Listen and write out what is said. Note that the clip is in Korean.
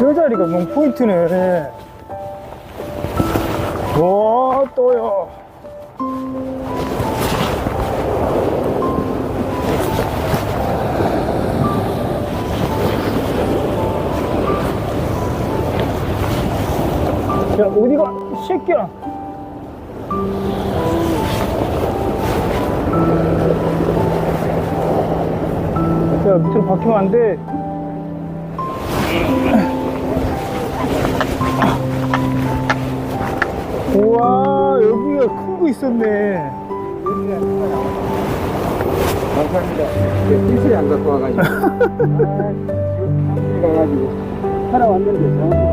저 자리가 너무 포인트네. 와, 또요. 야, 어디가, 이 새끼야. 야, 밑으로 박히면 안 돼. 우와, 여기가 큰 거 있었네. 감사합니다. 필수에 안 갖고 와가지고. 아, 가가지고 살아왔는데.